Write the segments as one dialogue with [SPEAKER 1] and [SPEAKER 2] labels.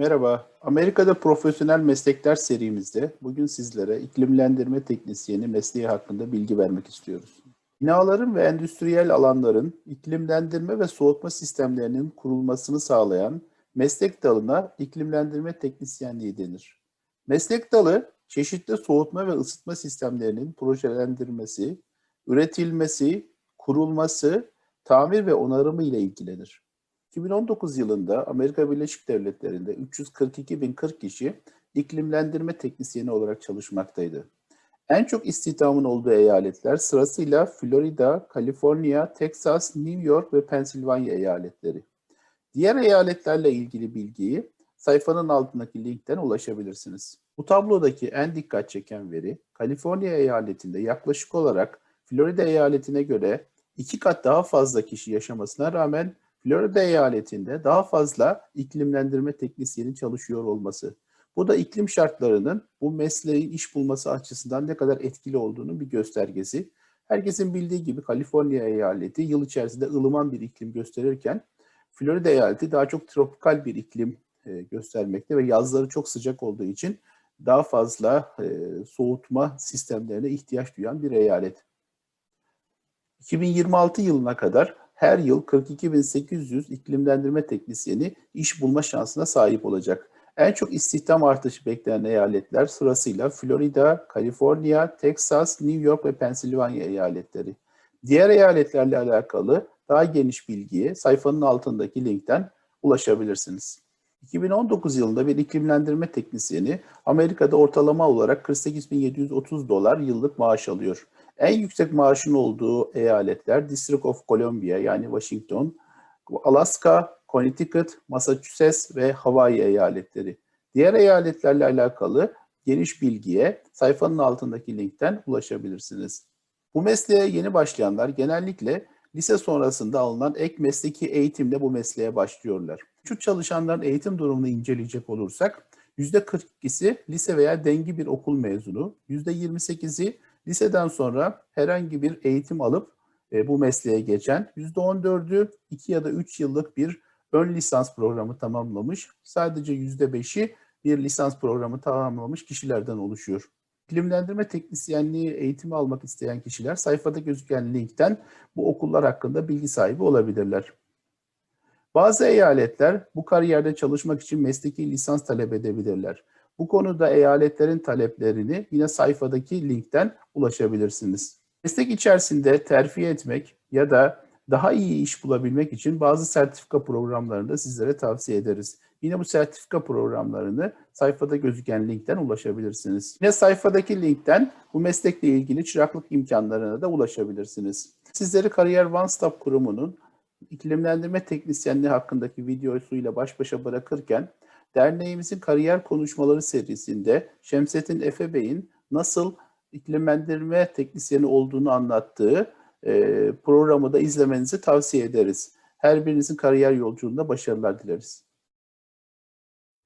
[SPEAKER 1] Merhaba, Amerika'da Profesyonel Meslekler serimizde bugün sizlere iklimlendirme teknisyeni mesleği hakkında bilgi vermek istiyoruz. Binaların ve endüstriyel alanların iklimlendirme ve soğutma sistemlerinin kurulmasını sağlayan meslek dalına iklimlendirme teknisyenliği denir. Meslek dalı, çeşitli soğutma ve ısıtma sistemlerinin projelendirmesi, üretilmesi, kurulması, tamir ve onarımı ile ilgilenir. 2019 yılında Amerika Birleşik Devletleri'nde 342.040 kişi iklimlendirme teknisyeni olarak çalışmaktaydı. En çok istihdamın olduğu eyaletler sırasıyla Florida, Kaliforniya, Texas, New York ve Pensilvanya eyaletleri. Diğer eyaletlerle ilgili bilgiyi sayfanın altındaki linkten ulaşabilirsiniz. Bu tablodaki en dikkat çeken veri, Kaliforniya eyaletinde yaklaşık olarak Florida eyaletine göre iki kat daha fazla kişi yaşamasına rağmen Florida eyaletinde daha fazla iklimlendirme teknisyeni çalışıyor olması. Bu da iklim şartlarının bu mesleğin iş bulması açısından ne kadar etkili olduğunun bir göstergesi. Herkesin bildiği gibi Kaliforniya eyaleti yıl içerisinde ılıman bir iklim gösterirken Florida eyaleti daha çok tropikal bir iklim e, göstermekte ve yazları çok sıcak olduğu için daha fazla e, soğutma sistemlerine ihtiyaç duyan bir eyalet. 2026 yılına kadar her yıl 42.800 iklimlendirme teknisyeni iş bulma şansına sahip olacak. En çok istihdam artışı beklenen eyaletler sırasıyla Florida, Kaliforniya, Texas, New York ve Pensilvanya eyaletleri. Diğer eyaletlerle alakalı daha geniş bilgiye sayfanın altındaki linkten ulaşabilirsiniz. 2019 yılında bir iklimlendirme teknisyeni Amerika'da ortalama olarak 48.730 dolar yıllık maaş alıyor. En yüksek maaşın olduğu eyaletler District of Columbia yani Washington, Alaska, Connecticut, Massachusetts ve Hawaii eyaletleri. Diğer eyaletlerle alakalı geniş bilgiye sayfanın altındaki linkten ulaşabilirsiniz. Bu mesleğe yeni başlayanlar genellikle lise sonrasında alınan ek mesleki eğitimle bu mesleğe başlıyorlar. Şu çalışanların eğitim durumunu inceleyecek olursak %42'si lise veya dengi bir okul mezunu, %28'i liseden sonra herhangi bir eğitim alıp e, bu mesleğe geçen, %14'ü 2 ya da 3 yıllık bir ön lisans programı tamamlamış, sadece %5'i bir lisans programı tamamlamış kişilerden oluşuyor. İklimlendirme teknisyenliği eğitimi almak isteyen kişiler sayfada gözüken linkten bu okullar hakkında bilgi sahibi olabilirler. Bazı eyaletler bu kariyerde çalışmak için mesleki lisans talep edebilirler. Bu konuda eyaletlerin taleplerini yine sayfadaki linkten ulaşabilirsiniz. Meslek içerisinde terfi etmek ya da daha iyi iş bulabilmek için bazı sertifika programlarını da sizlere tavsiye ederiz. Yine bu sertifika programlarını sayfada gözüken linkten ulaşabilirsiniz. Yine sayfadaki linkten bu meslekle ilgili çıraklık imkanlarına da ulaşabilirsiniz. Sizleri Kariyer One Stop kurumunun iklimlendirme teknisyenliği hakkındaki videosuyla baş başa bırakırken derneğimizin kariyer konuşmaları serisinde Şemsettin Efe Bey'in nasıl iklimlendirme teknisyeni olduğunu anlattığı e, programı da izlemenizi tavsiye ederiz. Her birinizin kariyer yolculuğunda başarılar dileriz.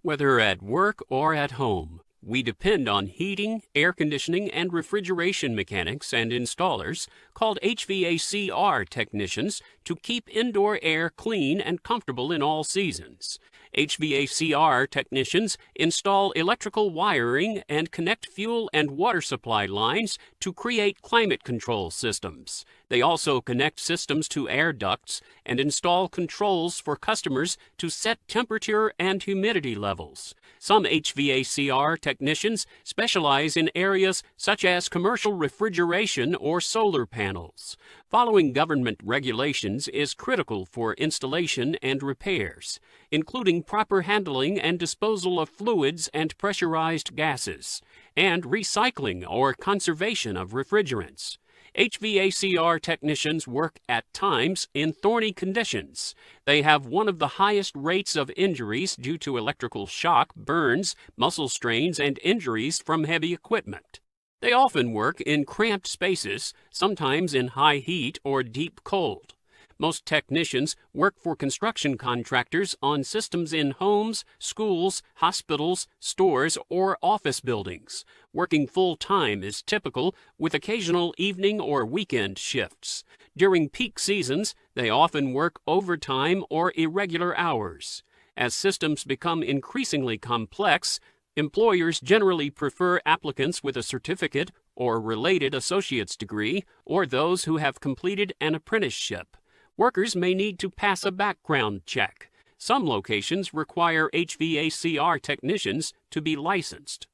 [SPEAKER 2] Whether at work or at home, we depend on heating, air conditioning, and refrigeration mechanics and installers, called HVACR technicians, to keep indoor air clean and comfortable in all seasons. HVACR technicians install electrical wiring and connect fuel and water supply lines to create climate control systems. They also connect systems to air ducts and install controls for customers to set temperature and humidity levels. Some HVACR technicians specialize in areas such as commercial refrigeration or solar panels. Following government regulations is critical for installation and repairs, including proper handling and disposal of fluids and pressurized gases, and recycling or conservation of refrigerants. HVACR technicians work at times in thorny conditions. They have one of the highest rates of injuries due to electrical shock, burns, muscle strains, and injuries from heavy equipment. They often work in cramped spaces, sometimes in high heat or deep cold. Most technicians work for construction contractors on systems in homes, schools, hospitals, stores, or office buildings. Working full time is typical, with occasional evening or weekend shifts. During peak seasons, they often work overtime or irregular hours. As systems become increasingly complex, employers generally prefer applicants with a certificate or related associate's degree or those who have completed an apprenticeship. Workers may need to pass a background check. Some locations require HVACR technicians to be licensed.